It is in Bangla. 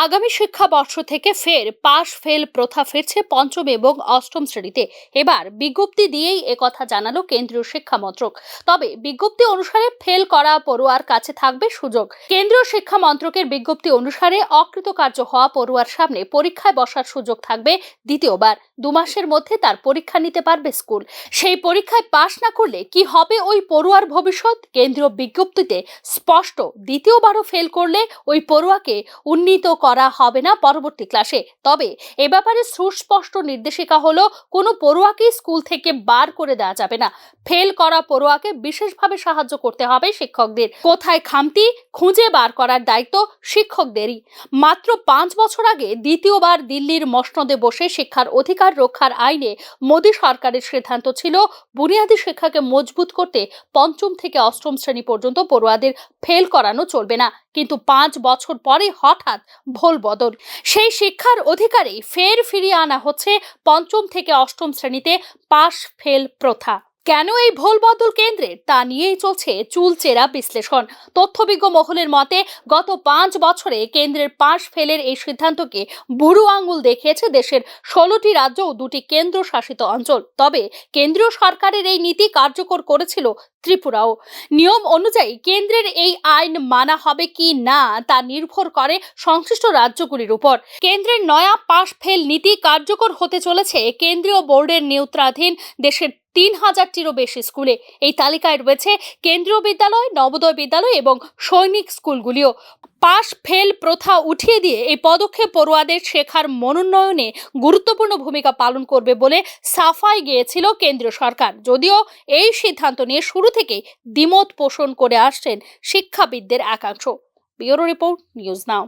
আগামী শিক্ষাবর্ষ থেকে ফের পাশ ফেল প্রথা ফিরছে পঞ্চম এবং অষ্টম শ্রেণীতে। এবার বিজ্ঞপ্তি দিয়েই একথা জানালো কেন্দ্রীয় শিক্ষা মন্ত্রক তবে বিজ্ঞপ্তি অনুসারে ফেল করা পড়ুয়ার কাছে থাকবে সুযোগ। কেন্দ্রীয় শিক্ষা মন্ত্রকের বিজ্ঞপ্তি অনুসারে অকৃতকার্য হওয়া পড়ুয়ার সামনে পরীক্ষায় বসার সুযোগ থাকবে দ্বিতীয়বার। দু মাসের মধ্যে তার পরীক্ষা নিতে পারবে স্কুল। সেই পরীক্ষায় পাশ না করলে কি হবে ওই পড়ুয়ার ভবিষ্যৎ? কেন্দ্রীয় বিজ্ঞপ্তিতে স্পষ্ট। দ্বিতীয়বারও ফেল করলে ওই পড়ুয়াকে উন্নীত করা হবে না পরবর্তী ক্লাসে তবে এ ব্যাপারে সুস্পষ্ট নির্দেশিকা হলো, কোনো পড়ুয়াকে স্কুল থেকে বার করে দেওয়া যাবে না। ফেল করা পড়ুয়াকে বিশেষভাবে সাহায্য করতে হবে শিক্ষকদের। কোথায় খামতি, খুঁজে বার করার দায়িত্ব শিক্ষকদেরই। মাত্র পাঁচ বছর আগে দ্বিতীয়বার দিল্লির মসনদে বসে শিক্ষার অধিকার রক্ষার আইনে মোদী সরকারের সিদ্ধান্ত ছিল, বুনিয়াদী শিক্ষাকে মজবুত করতে পঞ্চম থেকে অষ্টম শ্রেণি পর্যন্ত পড়ুয়াদের ফেল করানো চলবে না। কিন্তু পাঁচ বছর পরে হঠাৎ ভোল বদল। সেই শিক্ষার অধিকারেই ফের ফিরিয়ে আনা হচ্ছে পঞ্চম থেকে অষ্টম শ্রেণীতে পাশ ফেল প্রথা। কেন এই ভোল বদল কেন্দ্রের তা নিয়েই চলছে চুলচেরা বিশ্লেষণ। তথ্যবিজ্ঞ মহলের মতে, গত পাঁচ বছরে কেন্দ্রের পাশ ফেলের এই সিদ্ধান্তকে বুড়ো আঙুল দেখিয়েছে দেশের ষোলোটি রাজ্য ও দুটি কেন্দ্রশাসিত অঞ্চল। তবে কেন্দ্রীয় সরকারের এই নীতি কার্যকর করেছিল ত্রিপুরাও। নিয়ম অনুযায়ী কেন্দ্রের এই আইন মানা হবে কি না তা নির্ভর করে সংশ্লিষ্ট রাজ্যগুলির উপর। কেন্দ্রের নয়া পাশ ফেল নীতি কার্যকর হতে চলেছে। কেন্দ্রীয় বোর্ডের নিয়ন্ত্রণাধীন দেশের তিন হাজারটিরও বেশি স্কুলে। এই তালিকায় রয়েছে কেন্দ্রীয় বিদ্যালয়, নবোদয় বিদ্যালয় এবং সৈনিক স্কুলগুলিও। পাশ ফেল প্রথা উঠিয়ে দিয়ে এই পদক্ষেপ পড়ুয়াদের শেখার মনোন্নয়নে গুরুত্বপূর্ণ ভূমিকা পালন করবে বলে সাফাই গিয়েছিল কেন্দ্রীয় সরকার। যদিও এই সিদ্ধান্ত নিয়ে শুরু থেকে দ্বিমত পোষণ করে আসছেন শিক্ষাবিদদের একাংশ। Bureau report News Now.